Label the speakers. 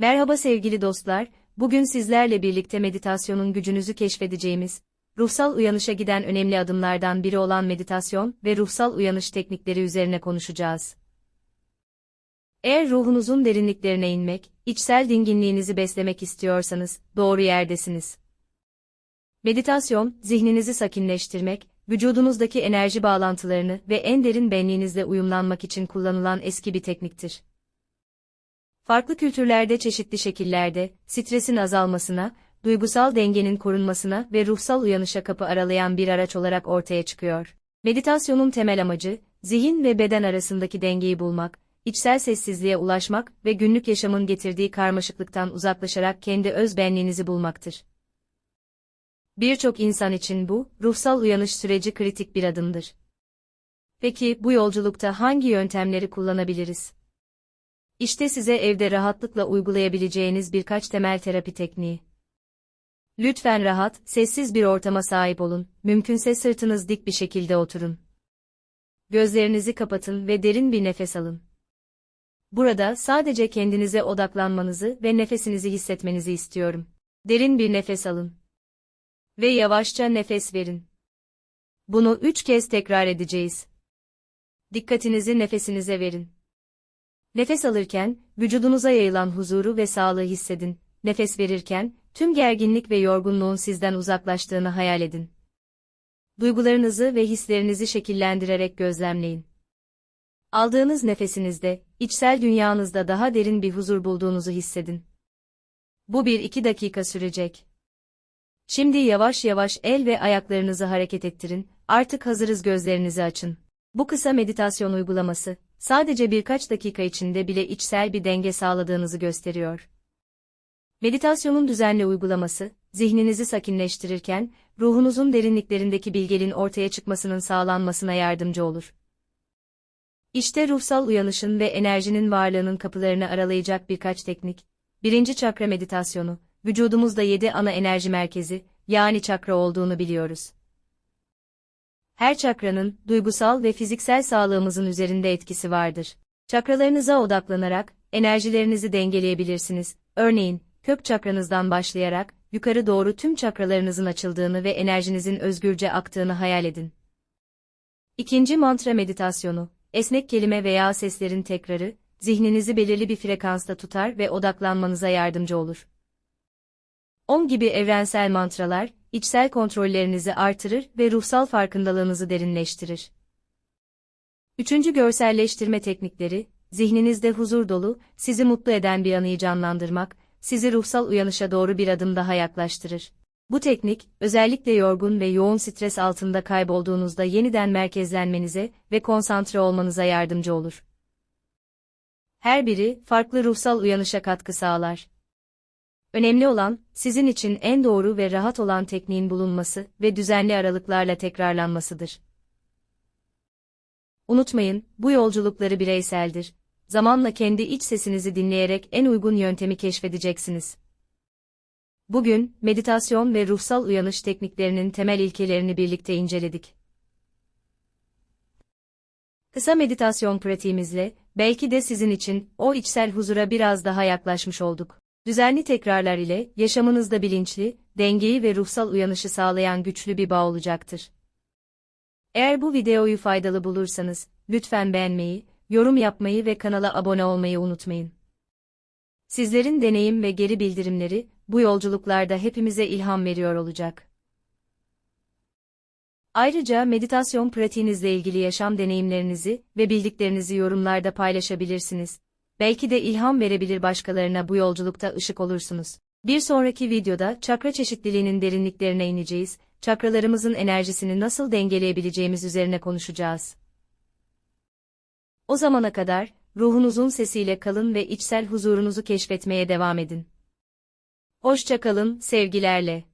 Speaker 1: Merhaba sevgili dostlar, bugün sizlerle birlikte meditasyonun gücünüzü keşfedeceğimiz, ruhsal uyanışa giden önemli adımlardan biri olan meditasyon ve ruhsal uyanış teknikleri üzerine konuşacağız. Eğer ruhunuzun derinliklerine inmek, içsel dinginliğinizi beslemek istiyorsanız, doğru yerdesiniz. Meditasyon, zihninizi sakinleştirmek, vücudunuzdaki enerji bağlantılarını ve en derin benliğinizle uyumlanmak için kullanılan eski bir tekniktir. Farklı kültürlerde çeşitli şekillerde, stresin azalmasına, duygusal dengenin korunmasına ve ruhsal uyanışa kapı aralayan bir araç olarak ortaya çıkıyor. Meditasyonun temel amacı, zihin ve beden arasındaki dengeyi bulmak, içsel sessizliğe ulaşmak ve günlük yaşamın getirdiği karmaşıklıktan uzaklaşarak kendi öz benliğinizi bulmaktır. Birçok insan için bu, ruhsal uyanış süreci kritik bir adımdır. Peki bu yolculukta hangi yöntemleri kullanabiliriz? İşte size evde rahatlıkla uygulayabileceğiniz birkaç temel terapi tekniği. Lütfen rahat, sessiz bir ortama sahip olun, mümkünse sırtınız dik bir şekilde oturun. Gözlerinizi kapatın ve derin bir nefes alın. Burada sadece kendinize odaklanmanızı ve nefesinizi hissetmenizi istiyorum. Derin bir nefes alın. Ve yavaşça nefes verin. Bunu üç kez tekrar edeceğiz. Dikkatinizi nefesinize verin. Nefes alırken, vücudunuza yayılan huzuru ve sağlığı hissedin. Nefes verirken, tüm gerginlik ve yorgunluğun sizden uzaklaştığını hayal edin. Duygularınızı ve hislerinizi şekillendirerek gözlemleyin. Aldığınız nefesinizde, içsel dünyanızda daha derin bir huzur bulduğunuzu hissedin. Bu bir iki dakika sürecek. Şimdi yavaş yavaş el ve ayaklarınızı hareket ettirin, artık hazırız gözlerinizi açın. Bu kısa meditasyon uygulaması, sadece birkaç dakika içinde bile içsel bir denge sağladığınızı gösteriyor. Meditasyonun düzenli uygulaması, zihninizi sakinleştirirken, ruhunuzun derinliklerindeki bilgelin ortaya çıkmasının sağlanmasına yardımcı olur. İşte ruhsal uyanışın ve enerjinin varlığının kapılarını aralayacak birkaç teknik. Birinci çakra meditasyonu, vücudumuzda yedi ana enerji merkezi, yani çakra olduğunu biliyoruz. Her çakranın, duygusal ve fiziksel sağlığımızın üzerinde etkisi vardır. Çakralarınıza odaklanarak, enerjilerinizi dengeleyebilirsiniz. Örneğin, kök çakranızdan başlayarak, yukarı doğru tüm çakralarınızın açıldığını ve enerjinizin özgürce aktığını hayal edin. İkinci mantra meditasyonu, esnek kelime veya seslerin tekrarı, zihninizi belirli bir frekansta tutar ve odaklanmanıza yardımcı olur. 10 gibi evrensel mantralar, içsel kontrollerinizi artırır ve ruhsal farkındalığınızı derinleştirir. Üçüncü görselleştirme teknikleri, zihninizde huzur dolu, sizi mutlu eden bir anıyı canlandırmak, sizi ruhsal uyanışa doğru bir adım daha yaklaştırır. Bu teknik, özellikle yorgun ve yoğun stres altında kaybolduğunuzda yeniden merkezlenmenize ve konsantre olmanıza yardımcı olur. Her biri, farklı ruhsal uyanışa katkı sağlar. Önemli olan, sizin için en doğru ve rahat olan tekniğin bulunması ve düzenli aralıklarla tekrarlanmasıdır. Unutmayın, bu yolculukları bireyseldir. Zamanla kendi iç sesinizi dinleyerek en uygun yöntemi keşfedeceksiniz. Bugün, meditasyon ve ruhsal uyanış tekniklerinin temel ilkelerini birlikte inceledik. Kısa meditasyon pratiğimizle, belki de sizin için o içsel huzura biraz daha yaklaşmış olduk. Düzenli tekrarlar ile yaşamınızda bilinçli, dengeyi ve ruhsal uyanışı sağlayan güçlü bir bağ olacaktır. Eğer bu videoyu faydalı bulursanız, lütfen beğenmeyi, yorum yapmayı ve kanala abone olmayı unutmayın. Sizlerin deneyim ve geri bildirimleri, bu yolculuklarda hepimize ilham veriyor olacak. Ayrıca meditasyon pratiğinizle ilgili yaşam deneyimlerinizi ve bildiklerinizi yorumlarda paylaşabilirsiniz belki de ilham verebilir başkalarına bu yolculukta ışık olursunuz. Bir sonraki videoda çakra çeşitliliğinin derinliklerine ineceğiz, çakralarımızın enerjisini nasıl dengeleyebileceğimiz üzerine konuşacağız. O zamana kadar, ruhunuzun sesiyle kalın ve içsel huzurunuzu keşfetmeye devam edin. Hoşça kalın, sevgilerle.